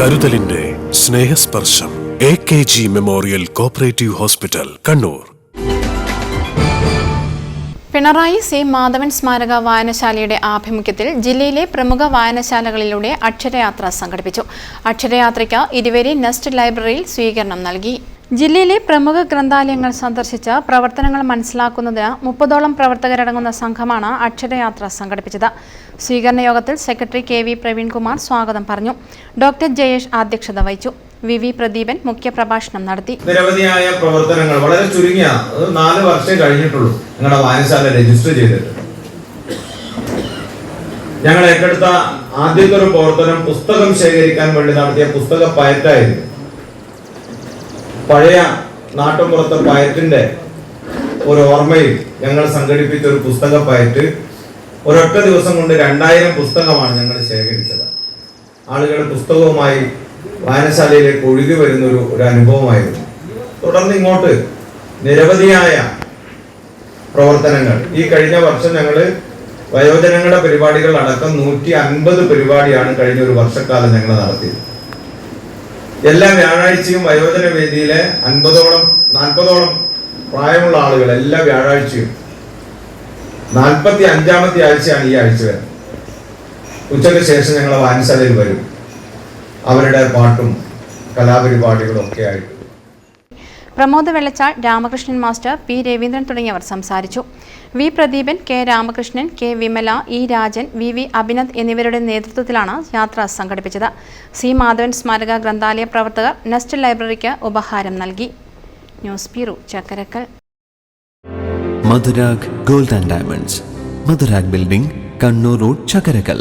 കരുതലിന്റെ Snehasparsham A K G memorial cooperative hospital Kannur. Pinarayi C. Madhavan സ്മാരക വായനശാലയുടെ ആഭിമുഖ്യത്തിൽ ജില്ലയിലെ പ്രമുഖ വായനശാലകളിലൂടെ അക്ഷരയാത്ര സംഘടിപ്പിച്ചു. അക്ഷരയാത്രയ്ക്ക് ഇരുവേരി നെസ്റ്റ് ലൈബ്രറിയിൽ സ്വീകരണം നൽകി. ജില്ലയിലെ പ്രമുഖ ഗ്രന്ഥാലയങ്ങൾ സന്ദർശിച്ച് പ്രവർത്തനങ്ങൾ മനസ്സിലാക്കുന്നതിന് മുപ്പതോളം പ്രവർത്തകരടങ്ങുന്ന സംഘമാണ് അക്ഷരയാത്ര സംഘടിപ്പിച്ചത്. സ്വീകരണ യോഗത്തിൽ സെക്രട്ടറി കെ വി പ്രവീൺകുമാർ സ്വാഗതം പറഞ്ഞു. ഡോക്ടർ ജയേഷ് അധ്യക്ഷത വഹിച്ചു. വി വി പ്രദീപൻ മുഖ്യപ്രഭാഷണം നടത്തി. നിരവധിയായ പ്രവർത്തനങ്ങൾ വളരെ ചുരുങ്ങിയ നാല് വർഷം കഴിഞ്ഞിട്ടുള്ളൂ ഞങ്ങളുടെ വായനശാല രജിസ്റ്റർ ചെയ്തിട്ട്. ഞങ്ങൾ ഏറ്റെടുത്ത ആദ്യത്തെ ഒരു പ്രവർത്തനം പുസ്തകം ശേഖരിക്കാൻ വേണ്ടി നടത്തിയ പുസ്തക പയറ്റായിരുന്നു. പഴയ നാട്ടുമ്പുറത്തെ പയറ്റിന്റെ ഒരു ഓർമ്മയിൽ ഞങ്ങൾ സംഘടിപ്പിച്ച ഒരു പുസ്തക പയറ്റ് ഒരൊറ്റ ദിവസം കൊണ്ട് രണ്ടായിരം പുസ്തകമാണ് ഞങ്ങൾ ശേഖരിച്ചത്. ആളുകൾ പുസ്തകവുമായി വായനശാലയിലേക്ക് ഒഴുകി വരുന്ന ഒരു ഒരു അനുഭവമായിരുന്നു. തുടർന്ന് ഇങ്ങോട്ട് നിരവധിയായ പ്രവർത്തനങ്ങൾ. ഈ കഴിഞ്ഞ വർഷം ഞങ്ങൾ വയോജനങ്ങളുടെ പരിപാടികൾ അടക്കം നൂറ്റി അൻപത് പരിപാടിയാണ് കഴിഞ്ഞ ഒരു വർഷക്കാലം ഞങ്ങൾ നടത്തിയത്. എല്ലാ വ്യാഴാഴ്ചയും വയോജന വേദിയിലെ അൻപതോളം നാൽപ്പതോളം പ്രായമുള്ള ആളുകൾ എല്ലാ വ്യാഴാഴ്ചയും. നാൽപ്പത്തി അഞ്ചാമത്തെ ആഴ്ചയാണ് ഈ ആഴ്ച വരുന്നത്. ഉച്ചയ്ക്ക് ശേഷം ഞങ്ങൾ വാൻസലയിൽ വരും. അവരുടെ പാട്ടും കലാപരിപാടികളും ഒക്കെ ആയിട്ട്. പ്രമോദ് വെള്ളച്ചാൾ രാമകൃഷ്ണൻ മാസ്റ്റർ പി രവീന്ദ്രൻ തുടങ്ങിയവർ സംസാരിച്ചു. V Pradeepan K Ramakrishnan K Vimala E Rajan V V Abhinand എന്നിവരുടെ നേതൃത്വത്തിലാണ് യാത്ര സംഘടിപ്പിച്ചത്. സി മാധവൻ സ്മാരക ഗ്രന്ഥാലയ പ്രവർത്തകർ നെസ്റ്റ് ലൈബ്രറിക്ക് ഉപഹാരം നൽകി. News bureau Chakkarakkal. Madhurag gold and diamonds. Madhurag building Kannur road Chakkarakkal